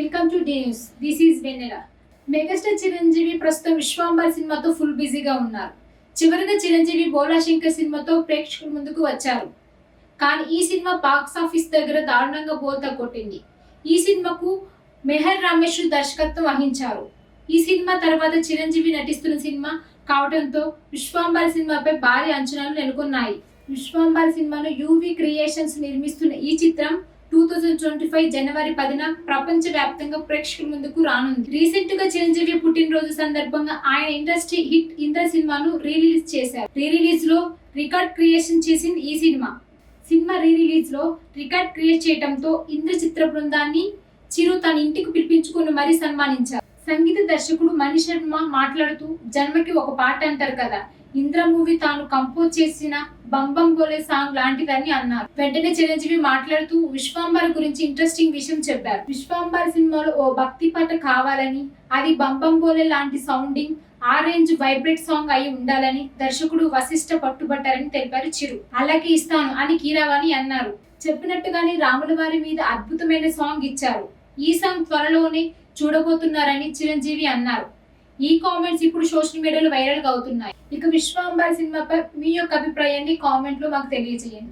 Welcome to the news this is Vennela megastar Chiranjeevi ప్రస్తుతం విశ్వాంబర్ సినిమాతో full బిజీగా ఉన్నారు. చివరిగా చిరంజీవి బోలా శంకర్ సినిమాతో ప్రేక్షకుల ముందుకు వచ్చారు. కానీ ఈ సినిమా బాక్స్ ఆఫీస్ దగ్గర దారుణంగా బోల్తా కొట్టింది. ఈ సినిమాకు మెహర్ రమేష్ దర్శకత్వం వహించారు. ఈ సినిమా తర్వాత చిరంజీవి నటిస్తున్న సినిమా కావడంతో విశ్వాంబర్ సినిమాపై భారీ అంచనాలు నెలకొన్నాయి. విశ్వాంబర్ సినిమాను యూవి క్రియేషన్స్ నిర్మిస్తున్న ఈ చిత్రం టూ థౌజండ్ ట్వంటీ ఫైవ్ జనవరి పదిన ప్రపంచ వ్యాప్తంగా ప్రేక్షకుల ముందుకు రానుంది. రీసెంట్గా చిరంజీవి పుట్టినరోజు సందర్భంగా ఆయన ఇండస్ట్రీ హిట్ ఇంద్ర సినిమాను రీరిలీజ్ చేశారు. రీరిలీజ్లో రికార్డ్ క్రియేషన్ చేసింది ఈ సినిమా. సినిమా రీరిలీజ్లో రికార్డ్ క్రియేట్ చేయడంతో ఇంద్ర చిత్ర బృందాన్ని చిరు తన ఇంటికి పిలిపించుకుని మరీ సన్మానించారు. సంగీత దర్శకుడు మణి శర్మ మాట్లాడుతూ జన్మకి ఒక పాట అంటారు కదా ఇంద్ర మూవీ తాను కంపోజ్ చేసిన బంబం బోలే సాంగ్ లాంటిదని అన్నారు. వెంటనే చిరంజీవి మాట్లాడుతూ విశ్వాంబర్ గురించి ఇంట్రెస్టింగ్ విషయం చెప్పారు. విశ్వాంబర్ సినిమాలో ఓ భక్తి పాట కావాలని అది బంబం బోలే లాంటి సౌండింగ్ ఆరెంజ్ వైబ్రేట్ సాంగ్ అయి ఉండాలని దర్శకుడు వశిష్ఠ పట్టుబట్టారని తెలిపారు చిరు. అలాగే ఇస్తాను అని కీరావాణి అన్నారు. చెప్పినట్టుగానే రాముల వారి మీద అద్భుతమైన సాంగ్ ఇచ్చారు. ఈ సాంగ్ త్వరలోనే చూడబోతున్నారని చిరంజీవి అన్నారు. ఈ కామెంట్స్ ఇప్పుడు సోషల్ మీడియాలో వైరల్ అవుతున్నాయి. ఇక విశ్వాంబర్ సినిమాపై మీ యొక్క అభిప్రాయాన్ని కామెంట్లో మాకు తెలియజేయండి.